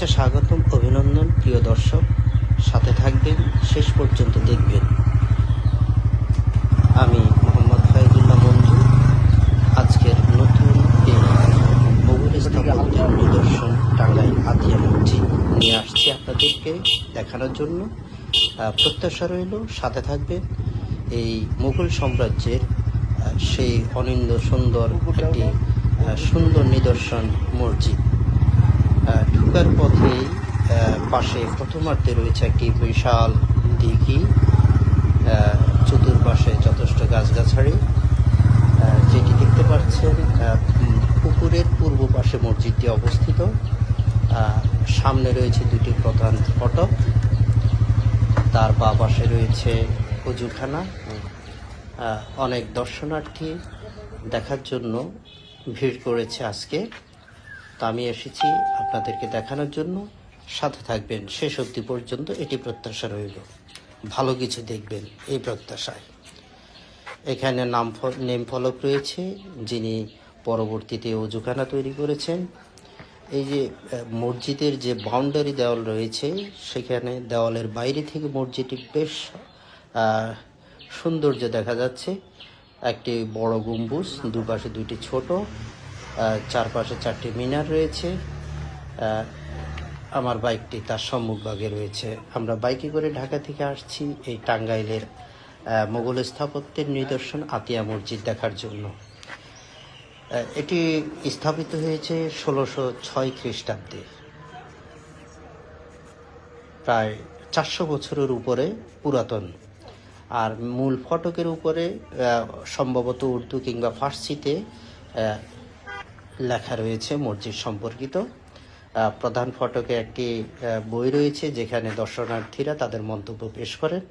শুভেচ্ছা, স্বাগতম, অভিনন্দন, প্রিয় দর্শক। সাথে থাকবেন, শেষ পর্যন্ত দেখবেন। আমি মোহাম্মদ ফাইজুল্লাহ মঞ্জু আজকের নতুন মোগল স্থাপত্যের নিদর্শন টাঙ্গাইল আতিয়া মসজিদ নিয়ে আসছি আপনাদেরকে দেখানোর জন্য। প্রত্যাশা রইল, সাথে থাকবেন। এই মুঘল সাম্রাজ্যের সেই অনিন্দ সুন্দর একটি সুন্দর নিদর্শন মসজিদ। ঢোকার পথে পাশে প্রথমার্ধে রয়েছে একটি বিশাল দিঘি চতুর্পাশে যথেষ্ট গাছগাছাড়ি যেটি দেখতে পাচ্ছেন পুকুরের পূর্ব পাশে মসজিদটি অবস্থিত। সামনে রয়েছে দুটি প্রধান ফটক। তার বা পাশে রয়েছে অজুখানা। আহ, অনেক দর্শনার্থী দেখার জন্য ভিড় করেছে আজকে। তা আমি এসেছি আপনাদেরকে দেখানোর জন্য। সাথে থাকবেন। শেষ অবধি পর্যন্ত এটি প্রত্যাশা রইল। ভালো কিছু দেখবেন এই প্রত্যাশায়। এখানে নাম নেম ফলক রয়েছে, যিনি পরবর্তীতে অজুখানা তৈরি করেছেন। এই যে মসজিদের যে বাউন্ডারি দেওয়াল রয়েছে, সেখানে দেওয়ালের বাইরে থেকে মসজিদটি বেশ সৌন্দর্য দেখা যাচ্ছে। একটি বড় গম্বুজ, দুপাশে দুইটি ছোট। চারপাশে চারটি মিনার রয়েছে। আমার বাইকটি তার সম্মুখভাগে রয়েছে। আমরা বাইকে করে ঢাকা থেকে আসছি এই টাঙ্গাইলের মোগল স্থাপত্যের নিদর্শন আতিয়া মসজিদ দেখার জন্য। এটি স্থাপিত হয়েছে ষোলোশো ছয় খ্রিস্টাব্দে। প্রায় চারশো বছরের উপরে পুরাতন। আর মূল ফটকের উপরে সম্ভবত উর্দু কিংবা ফার্সিতে লেখা রয়েছে, মসজিদ সম্পর্কিত। প্রধান ফটকে একটি বই রয়েছে যেখানে দর্শনার্থীরা তাদের মন্তব্য পেশ করেন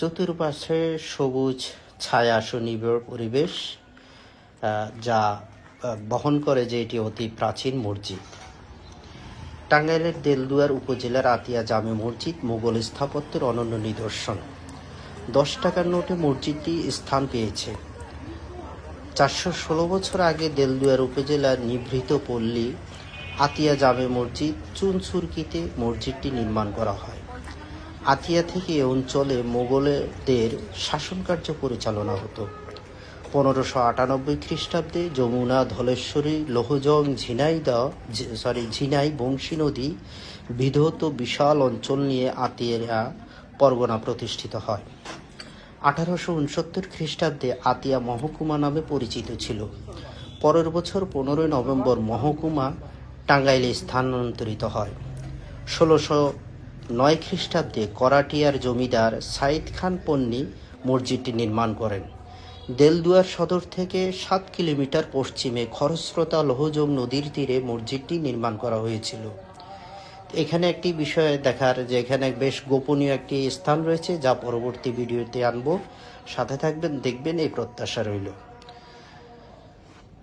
চতুর্পাশে সবুজ ছায়া সুনিবিড় পরিবেশ যা বহন করে যে এটি অতি প্রাচীন মসজিদ। টাঙ্গাইলের দেলদুয়ার উপজেলার আতিয়া জামে মসজিদ মুঘল স্থাপত্যের অনন্য নিদর্শন। দশ টাকার নোটে মসজিদটি স্থান পেয়েছে। চারশো ষোলো বছর আগে দেলদুয়ার উপজেলার নিভৃত পল্লী আতিয়া জামে মসজিদ চুনসুরকিতে মসজিদটি নির্মাণ করা হয়। আতিয়া থেকে এ অঞ্চলে মোগলদের শাসনকার্য পরিচালনা হতো। পনেরোশো আটানব্বই খ্রিস্টাব্দে যমুনা, ধলেশ্বরী, লোহজং ঝিনাইদহ সরি ঝিনাই, বংশী নদী বিধৌত বিশাল অঞ্চল নিয়ে আতিয়া পরগনা প্রতিষ্ঠিত হয়। আঠারোশো উনসত্তর খ্রিস্টাব্দে আতিয়া মহকুমা নামে পরিচিত ছিল। পরের বছর পনেরোই নভেম্বর মহকুমা টাঙ্গাইলে স্থানান্তরিত হয়। ষোলোশো নয় খ্রিস্টাব্দে করাটিয়ার জমিদার সাইদ খান পন্নী মসজিদটি নির্মাণ করেন। দেলদুয়ার সদর থেকে সাত কিলোমিটার পশ্চিমে খরস্রোতা লোহজং নদীর তীরে মসজিদটি নির্মাণ করা হয়েছিল। এখানে একটি বিষয় দেখার যে এখানে বেশ গোপনীয় একটি স্থান রয়েছে, যা পরবর্তী ভিডিওতে আনব। সাথে থাকবেন, দেখবেন, এই প্রত্যাশা রইল।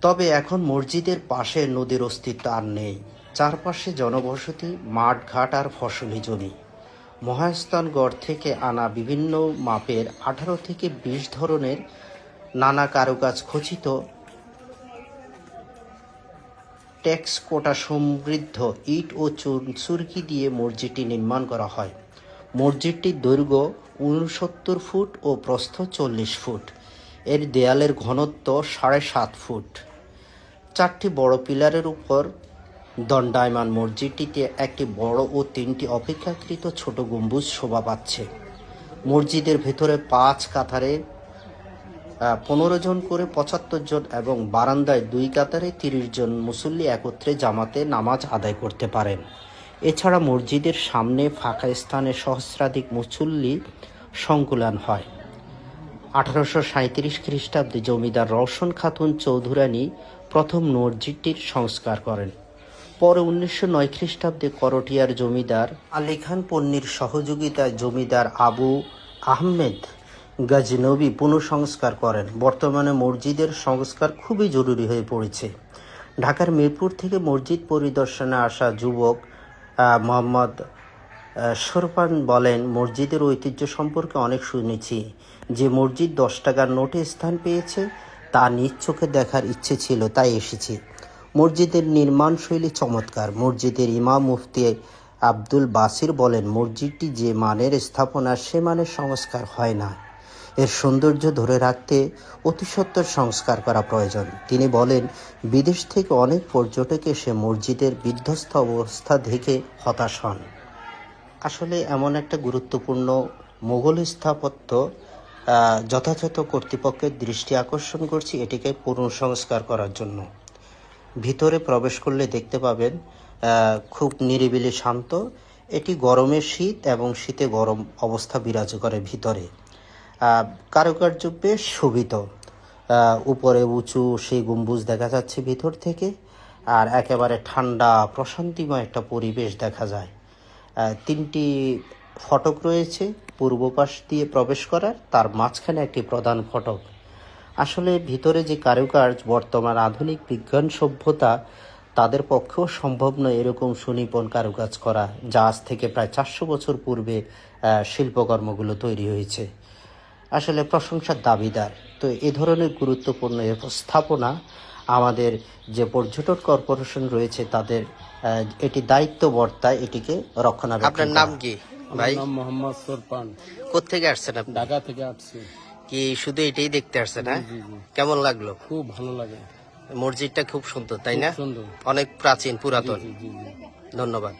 তবে এখন মসজিদের পাশে নদীর অস্তিত্ব আর নেই। চারপাশে জনবসতি মাঠ ঘাট আর ফসলি জমি। মহাস্থানগড় থেকে আনা বিভিন্ন মাপের আঠারো থেকে বিশ ধরনের নানা কারুকাজ খচিত ট্যাক্স কোটা সমৃদ্ধ ইট ও চুরকি দিয়ে মসজিদটি নির্মাণ করা হয়। মসজিদটির দৈর্ঘ্য উনসত্তর ফুট ও প্রস্থ চল্লিশ ফুট। এর দেয়ালের ঘনত্ব সাড়ে সাত ফুট। চারটি বড় পিলারের উপর দণ্ডায়মান মসজিদটিতে একটি বড় ও তিনটি অপেক্ষাকৃত ছোট গম্বুজ শোভা পাচ্ছে। মসজিদের ভেতরে পাঁচ কাতারে পনেরো জন করে পঁচাত্তর জন এবং বারান্দায় দুই কাতারে তিরিশ জন মুসল্লি একত্রে জামাতে নামাজ আদায় করতে পারেন। এছাড়া মসজিদের সামনে ফাঁকা স্থানে সহস্রাধিক মুসল্লি সংকুলান হয়। আঠারোশো সাঁত্রিশ খ্রিস্টাব্দে জমিদার রওশন খাতুন চৌধুরানী প্রথম মসজিদটির সংস্কার করেন। পরে উনিশশো নয় খ্রিস্টাব্দে করটিয়ার জমিদার আলী খান পন্নীর সহযোগিতায় জমিদার আবু আহমেদ গাজনবী পুনঃসংস্কার করেন। বর্তমানে মসজিদের সংস্কার খুবই জরুরি হয়ে পড়েছে। ঢাকার মিরপুর থেকে মসজিদ পরিদর্শনে আসা যুবক মোহাম্মদ সোরপান বলেন, মসজিদের ঐতিহ্য সম্পর্কে অনেক শুনেছি। যে মসজিদ দশ টাকার নোটে স্থান পেয়েছে, তা নিজ চোখে দেখার ইচ্ছে ছিল, তাই এসেছি। মসজিদের নির্মাণ শৈলী চমৎকার। মসজিদের ইমাম মুফতি আব্দুল বাসির বলেন, মসজিদটি যে মানের স্থাপনা, সে মানের সংস্কার হয় না। এর সৌন্দর্য ধরে রাখতে অতিসত্বর সংস্কার করা প্রয়োজন। তিনি বলেন, বিদেশ থেকে অনেক পর্যটক এসে মসজিদের বিধ্বস্ত অবস্থা দেখে হতাশ হন। আসলে এমন একটা গুরুত্বপূর্ণ মোগল স্থাপত্য যথাযথ কর্তৃপক্ষের দৃষ্টি আকর্ষণ করছি এটিকে পুনঃসংস্কার করার জন্য। ভিতরে প্রবেশ করলে দেখতে পাবেন খুব নিরিবিলি শান্ত। এটি গরমে শীত এবং শীতে গরম অবস্থা বিরাজ করে ভিতরে। কারুকার্য বেশ শোভিত। উপরে উঁচু সেই গম্বুজ দেখা যাচ্ছে ভিতর থেকে, আর একেবারে ঠান্ডা, প্রশান্তিময় একটা পরিবেশ দেখা যায়। তিনটি ফটক রয়েছে পূর্ব পাশ দিয়ে প্রবেশ করার, তার মাঝখানে একটি প্রধান ফটক। আসলে ভিতরে যে কারুকার্য, বর্তমান আধুনিক বিজ্ঞান সভ্যতা, তাদের পক্ষেও সম্ভব নয় এরকম সুনিপুণ কারুকাজ করা, যা আজ থেকে প্রায় চারশো বছর পূর্বে শিল্পকর্মগুলো তৈরি হয়েছে। আসলে প্রশংসার দাবিদার। তো এ ধরনের গুরুত্বপূর্ণ স্থাপনা আমাদের যে পর্যটন কর্পোরেশন রয়েছে তাদের এটি দায়িত্ব বর্তায় এটিকে রক্ষণাবেক্ষণ আপনার নাম কি? ভাই? নাম মোহাম্মদ সরপান। কোথেকে আসছেন আপনি? ঢাকা থেকে আসছি। কি শুধু এটাই দেখতে আসছেন হ্যাঁ? কেমন লাগল? খুব ভালো লাগে। মসজিদটা খুব সুন্দর তাই না? সুন্দর। অনেক প্রাচীন পুরাতন। ধন্যবাদ।